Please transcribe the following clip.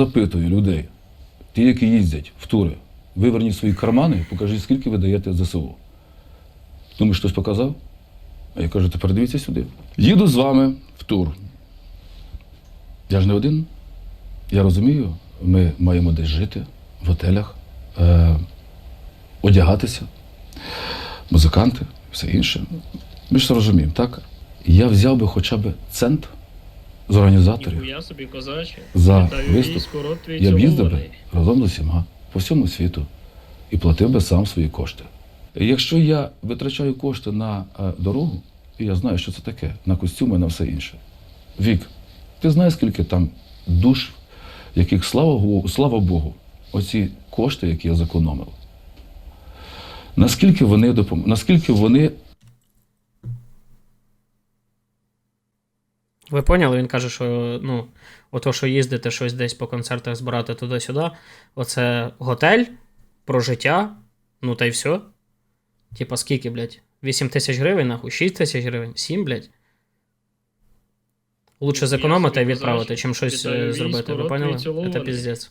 запитую людей, ті, які їздять в тури, виверніть свої кармани, покажіть, скільки ви даєте ЗСУ. Думаєш, хтось показав? А я кажу, тепер дивіться сюди. Їду з вами в тур. Я ж не один. Я розумію, ми маємо десь жити в готелях, е, одягатися, музиканти, все інше. Ми ж розуміємо, так? Я взяв би хоча б цент з організаторів собі за виступ. Я б їздив би разом з усіма по всьому світу і платив би сам свої кошти. Якщо я витрачаю кошти на е, дорогу, і я знаю, що це таке, на костюми, на все інше. Вік, ти знаєш, скільки там душ, яких слава, Богу- слава Богу, оці кошти, які я зекономив. Наскільки вони допом... наскільки вони Ви поняли? Він каже, що ну, ото, що їздити щось десь по концертах збирати туди-сюди, оце готель, прожиття, ну та й все. Типа скільки, блядь? 8 тисяч гривень, нахуй, 6 тисяч гривень, 7, блядь. Лучше зекономити і відправити, чим щось е, зробити. Ви поняли? Це піздець.